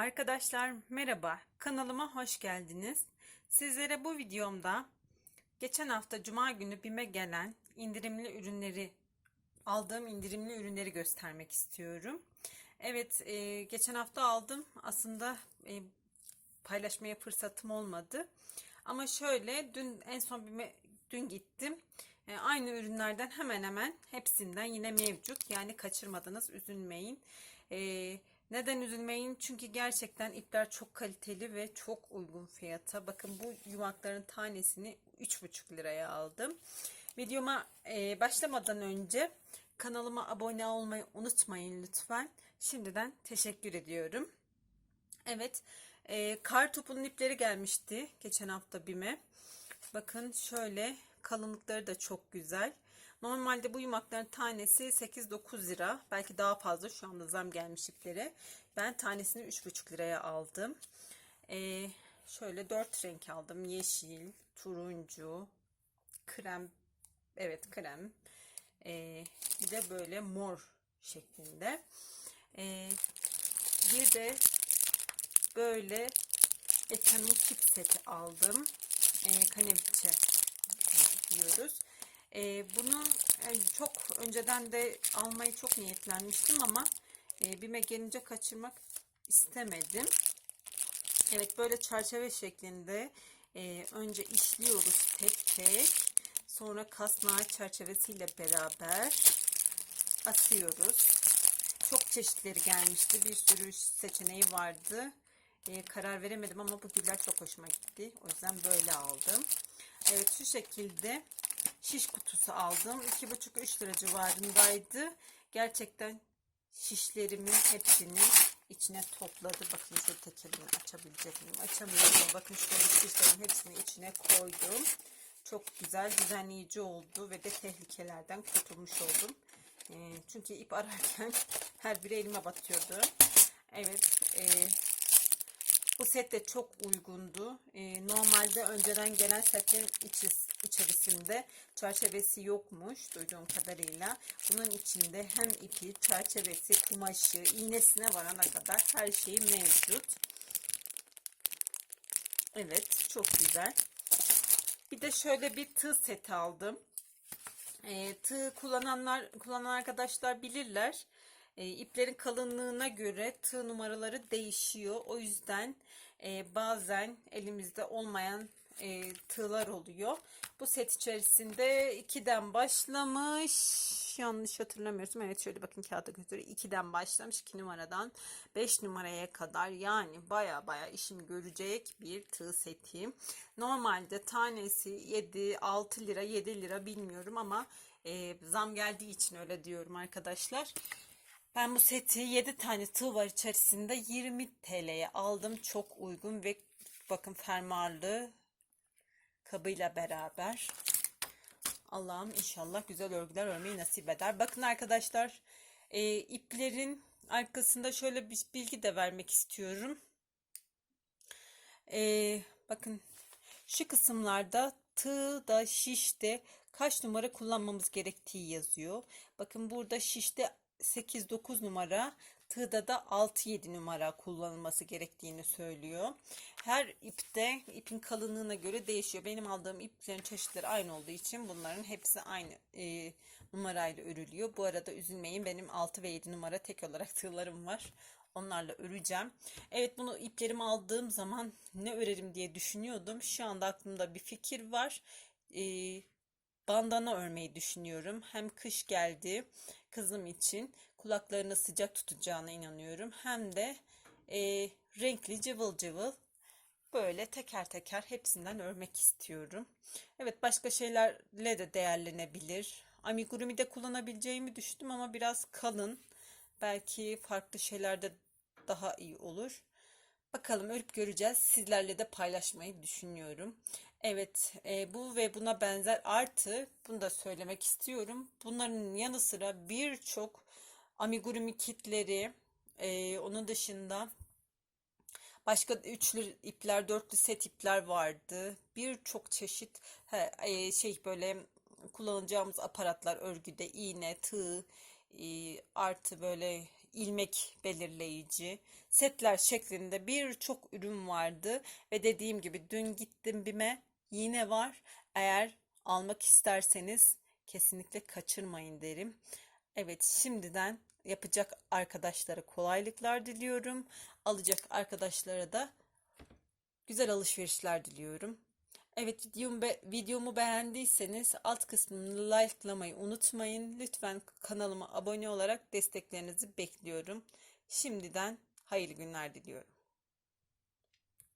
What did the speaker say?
Arkadaşlar merhaba kanalıma hoş geldiniz. Sizlere bu videomda geçen hafta cuma günü BİM'e gelen indirimli ürünleri aldığım indirimli ürünleri göstermek istiyorum. Evet e, geçen hafta aldım aslında e, paylaşmaya fırsatım olmadı. Ama şöyle dün en son BİM'e dün gittim. E, aynı ürünlerden hemen hemen hepsinden yine mevcut. Yani kaçırmadınız üzülmeyin. E, neden üzülmeyin? Çünkü gerçekten ipler çok kaliteli ve çok uygun fiyata. Bakın bu yumakların tanesini 3,5 liraya aldım. Videoma e, başlamadan önce kanalıma abone olmayı unutmayın lütfen. Şimdiden teşekkür ediyorum. Evet, e, kar topunun ipleri gelmişti geçen hafta BİM'e. Bakın şöyle kalınlıkları da çok güzel. Normalde bu yumakların tanesi 8-9 lira. Belki daha fazla şu anda zam gelmiş. Ben tanesini 3,5 liraya aldım. Ee, şöyle 4 renk aldım. Yeşil, turuncu, krem. Evet krem. Ee, bir de böyle mor şeklinde. Ee, bir de böyle Etanol kit seti aldım. Ee, kaneviçe diyoruz. E, bunu çok önceden de almayı çok niyetlenmiştim ama e, BİM'e gelince kaçırmak istemedim. Evet böyle çerçeve şeklinde e, önce işliyoruz tek tek. Sonra kasnağı çerçevesiyle beraber asıyoruz. Çok çeşitleri gelmişti. Bir sürü seçeneği vardı. E, karar veremedim ama bu güller çok hoşuma gitti. O yüzden böyle aldım. Evet şu şekilde şiş kutusu aldım. 2,5-3 lira civarındaydı. Gerçekten şişlerimin hepsini içine topladı. Bakın şu tekelini açabilecek miyim? Açamıyorum. Bakın şöyle şişlerin hepsini içine koydum. Çok güzel düzenleyici oldu ve de tehlikelerden kurtulmuş oldum. E, çünkü ip ararken her biri elime batıyordu. Evet. E, bu set de çok uygundu. Ee, normalde önceden gelen setlerin içerisinde çerçevesi yokmuş duyduğum kadarıyla. Bunun içinde hem ipi, çerçevesi, kumaşı, iğnesine varana kadar her şey mevcut. Evet çok güzel. Bir de şöyle bir tığ seti aldım. E, tığ kullananlar, kullanan arkadaşlar bilirler. E, iplerin kalınlığına göre tığ numaraları değişiyor. O yüzden e, bazen elimizde olmayan e, tığlar oluyor. Bu set içerisinde 2'den başlamış. Yanlış hatırlamıyorsam. Evet şöyle bakın kağıda götürüyor. 2'den başlamış 2 numaradan 5 numaraya kadar yani baya baya işimi görecek bir tığ seti. Normalde tanesi 7 6 lira 7 lira bilmiyorum ama e, zam geldiği için öyle diyorum arkadaşlar. Ben bu seti 7 tane tığ var içerisinde 20 TL'ye aldım. Çok uygun ve bakın fermuarlı kabıyla beraber. Allah'ım inşallah güzel örgüler örmeyi nasip eder. Bakın arkadaşlar e, iplerin arkasında şöyle bir bilgi de vermek istiyorum. E, bakın şu kısımlarda tığ da şişte kaç numara kullanmamız gerektiği yazıyor. Bakın burada şişte 8-9 numara tığda da 6-7 numara kullanılması gerektiğini söylüyor. Her ipte ipin kalınlığına göre değişiyor. Benim aldığım iplerin çeşitleri aynı olduğu için bunların hepsi aynı e, numarayla örülüyor. Bu arada üzülmeyin benim 6 ve 7 numara tek olarak tığlarım var. Onlarla öreceğim. Evet bunu iplerimi aldığım zaman ne örerim diye düşünüyordum. Şu anda aklımda bir fikir var. Ee, bandana örmeyi düşünüyorum. Hem kış geldi kızım için kulaklarını sıcak tutacağına inanıyorum. Hem de e, renkli cıvıl cıvıl böyle teker teker hepsinden örmek istiyorum. Evet başka şeylerle de değerlenebilir. Amigurumi de kullanabileceğimi düşündüm ama biraz kalın. Belki farklı şeylerde daha iyi olur. Bakalım örüp göreceğiz. Sizlerle de paylaşmayı düşünüyorum. Evet e, bu ve buna benzer artı bunu da söylemek istiyorum. Bunların yanı sıra birçok amigurumi kitleri e, onun dışında başka üçlü ipler dörtlü set ipler vardı. Birçok çeşit he, e, şey böyle kullanacağımız aparatlar örgüde iğne, tığ e, artı böyle ilmek belirleyici, setler şeklinde birçok ürün vardı ve dediğim gibi dün gittim BİM'e yine var. Eğer almak isterseniz kesinlikle kaçırmayın derim. Evet şimdiden yapacak arkadaşlara kolaylıklar diliyorum. Alacak arkadaşlara da güzel alışverişler diliyorum. Evet videomu, be- videomu beğendiyseniz alt kısmını likelamayı unutmayın. Lütfen kanalıma abone olarak desteklerinizi bekliyorum. Şimdiden hayırlı günler diliyorum.